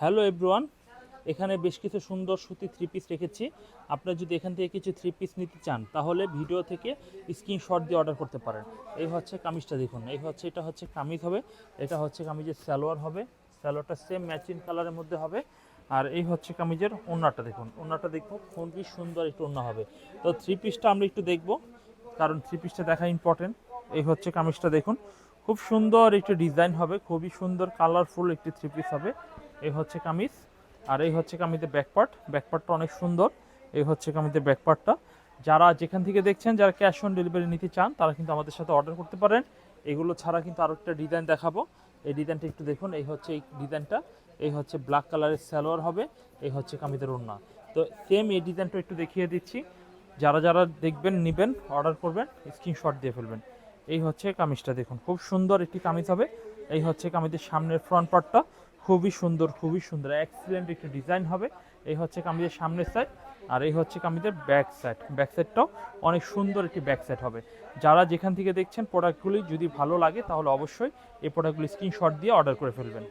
Hello everyone, এখানে বেশ কিছু সুন্দর সুতি থ্রি পিস রেখেছি। আপনারা যদি এখান থেকে কিছু থ্রি পিস নিতে চান, তাহলে ভিডিও থেকে স্ক্রিনশট দিয়ে অর্ডার করতে পারেন। এই হচ্ছে কামিজটা দেখুন, এই হচ্ছে, এটা হচ্ছে কামিজ হবে, এটা হচ্ছে কামিজের সালোয়ার হবে, সালোয়ারটা সেম ম্যাচিং কালারের মধ্যে হবে, আর এই হচ্ছে কামিজের ওন্নাটা দেখুন ওন্নাটা দেখব খুবই সুন্দর একটু ওন্না হবে। তো থ্রি পিসটা আমরা একটু দেখব, কারণ থ্রি পিসটা দেখা ইম্পর্টেন্ট এই হচ্ছে কামিজটা দেখুন, খুব সুন্দর একটি ডিজাইন হবে, খুবই সুন্দর কালারফুল একটি থ্রি পিস হবে। এই হচ্ছে কামিজ, আর এই হচ্ছে কামিজের ব্যাকপার্ট ব্যাকপার্টটা অনেক সুন্দর। এই হচ্ছে কামিজের ব্যাকপার্টটা যারা যেখান থেকে দেখছেন, যারা ক্যাশ অন ডেলিভারি নিতে চান, তারা কিন্তু আমাদের সাথে অর্ডার করতে পারেন। এগুলো ছাড়া কিন্তু আরও একটা ডিজাইন দেখাবো। এই ডিজাইনটা একটু দেখুন। এই হচ্ছে এই ডিজাইনটা এই হচ্ছে ব্ল্যাক কালারের সালোয়ার হবে। এই হচ্ছে কামিজের ওড়না। তো সেম এই ডিজাইনটা একটু দেখিয়ে দিচ্ছি। যারা যারা দেখবেন, নেবেন অর্ডার করবেন স্ক্রিনশট দিয়ে ফেলবেন। এই হচ্ছে কামিজটা দেখুন। খুব সুন্দর একটি কামিজ হবে। এই হচ্ছে কামিজের সামনের ফ্রন্ট পার্টটা খুবই সুন্দর খুবই সুন্দর এক্সিলেন্ট একটি ডিজাইন হবে। এই হচ্ছে কামিজের সামনের সাইড আর এই হচ্ছে কামিজের ব্যাক সাইড ব্যাক সাইডটাও অনেক সুন্দর একটি ব্যাক সাইড হবে। যারা যেখান থেকে দেখছেন প্রোডাক্টগুলি যদি ভালো লাগে, তাহলে অবশ্যই এই প্রোডাক্টগুলি স্ক্রিনশট দিয়ে অর্ডার করে ফেলবেন।